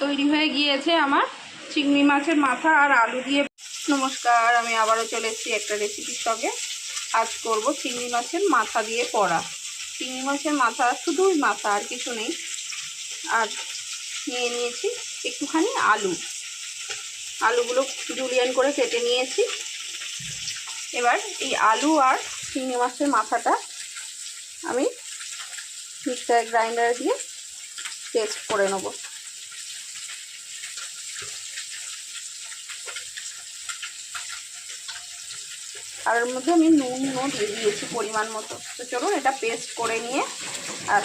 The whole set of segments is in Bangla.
তৈরি হয়ে গিয়েছে আমার চিংড়ি মাছের মাথা আর আলু দিয়ে। নমস্কার, আমি আবারও চলে এসেছি একটা রেসিপির সঙ্গে। আজ করব চিংড়ি মাছের মাথা দিয়ে পড়া চিংড়ি মাছের মাথা শুধুই মাথা, আর কিছু নেই। আর নিয়ে নিয়েছি একটুখানি আলু। আলুগুলো জুলিয়ান করে কেটে নিয়েছি। এবার এই আলু আর চিংড়ি মাছের মাথাটা আমি মিক্সার গ্রাইন্ডার দিয়ে পেস্ট করে নেব। আর এর মধ্যে আমি নুন দিয়ে দিয়েছি পরিমাণ মতো। তো চলুন এটা পেস্ট করে নিয়ে আর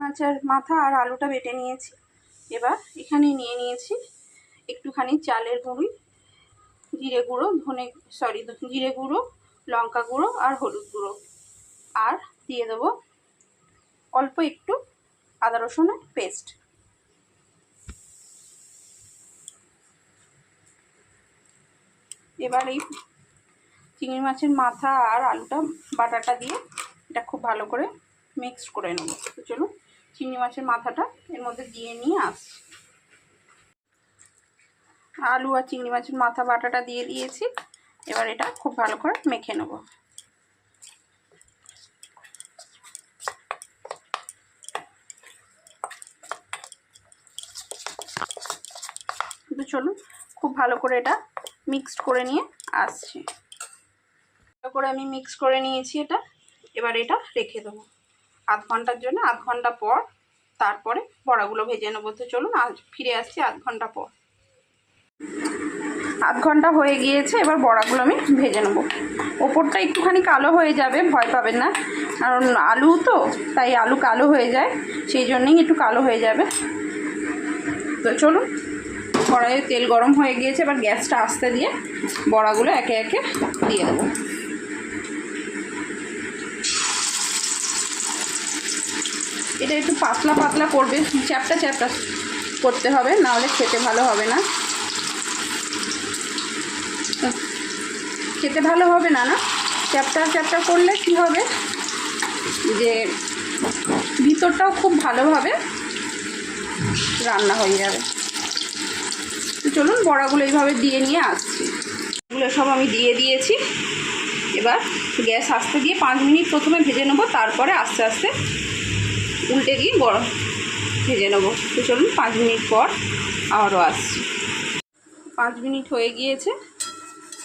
মাছের মাথা আর আলুটা বেটে নিয়েছি। এবার এখানে নিয়ে নিয়েছি একটুখানি চালের গুঁড়ি, জিরে গুঁড়ো, ধনে সরি জিরে গুঁড়ো, লঙ্কা গুঁড়ো আর হলুদ গুঁড়ো। আর দিয়ে দেবো অল্প একটু আদা রসুনের পেস্ট এবার এই চিংড়ি মাছের মাথা আর আলুটা বাটাটা দিয়ে এটা খুব ভালো করে মিক্সড করে নেব। তো চলুন চিংড়ি মাছের মাথাটা এর মধ্যে দিয়ে নিয়ে আসছি আলু আর চিংড়ি মাছের মাথা বাটাটা দিয়ে দিয়েছি। এবার এটা খুব ভালো করে মেখে নেব। চলুন খুব ভালো করে এটা মিক্সড করে নিয়ে আসছি। করে আমি মিক্স করে নিয়েছি এটা। এবার এটা রেখে দেবো। আধ ঘণ্টার জন্য, আধ ঘণ্টা পর তারপরে বড়াগুলো ভেজে নেব। তো চলুন, আজ ফিরে আসছি আধ ঘণ্টা পর। আধ ঘণ্টা হয়ে গিয়েছে, এবার বড়াগুলো আমি ভেজে নেব। ওপরটা একটুখানি কালো হয়ে যাবে, ভয় পাবেন না। কারণ আলু তো, তাই আলু কালো হয়ে যায়। সেই জন্যেই একটু কালো হয়ে যাবে। তো চলুন, কড়াইয়ে তেল গরম হয়ে গিয়েছে। এবার গ্যাসটা আস্তে দিয়ে বড়াগুলো একে একে দিয়ে দেবো। এটা একটু পাতলা পাতলা করবে, চ্যাপটা চ্যাপটা করতে হবে, নাহলে খেতে ভালো হবে না। খেতে ভালো হবে না না? চ্যাপটা চ্যাপটা করলে কি হবে? যে ভিতরটাও খুব ভালোভাবে রান্না হয়ে যাবে। চলুন, বড়াগুলো এইভাবে দিয়ে নিয়ে আসছি। এগুলো সব আমি দিয়ে দিয়েছি। এবার গ্যাস আস্তে দিয়ে পাঁচ মিনিট প্রথমে ভেজে নেব, তারপরে আস্তে আস্তে উল্টে দিয়ে বড় ভেজে নেব। তো চলুন পাঁচ মিনিট পর আবারও আসছি। পাঁচ মিনিট হয়ে গিয়েছে।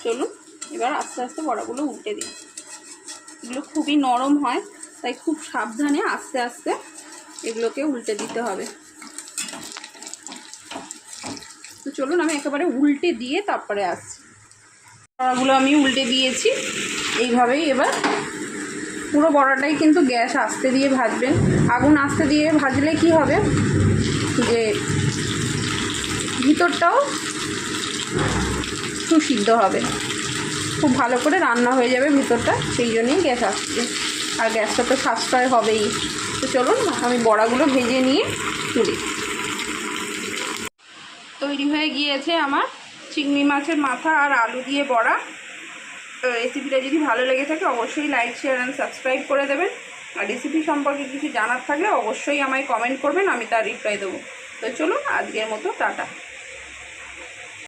চলুন এবার আস্তে আস্তে বড়াগুলো উল্টে দিই। এগুলো খুবই নরম হয়, তাই খুব সাবধানে আস্তে আস্তে এগুলোকে উল্টে দিতে হবে। তো চলুন আমি একেবারে উল্টে দিয়ে তারপরে আসছি। বড়াগুলো আমি উল্টে দিয়েছি। এইভাবেই এবার পুরো বড়াটাই কিন্তু গ্যাস আস্তে দিয়ে ভাজবেন। আগুন আস্তে দিয়ে ভাজলে কি হবে? যে ভিতরটাও সুসিদ্ধ হবে। খুব ভালো করে রান্না হয়ে যাবে ভিতরটা, সেই জন্যই গ্যাস আসছে। আর গ্যাসটা তো সাশ্রয় হবেই। তো চলুন, আমি বড়াগুলো ভেজে নিয়ে তুলি। তৈরি হয়ে গিয়েছে আমার চিংড়ি মাছের মাথা আর আলু দিয়ে বড়া। তো রেসিপিটা যদি ভালো লেগে থাকে, অবশ্যই লাইক শেয়ার অ্যান্ড সাবস্ক্রাইব করে দেবেন। আর রেসিপি সম্পর্কে কিছু জানার থাকলে অবশ্যই আমায় কমেন্ট করবেন, আমি তার রিপ্লাই দেবো। তো চলুন, আজকের মতো, টাটা।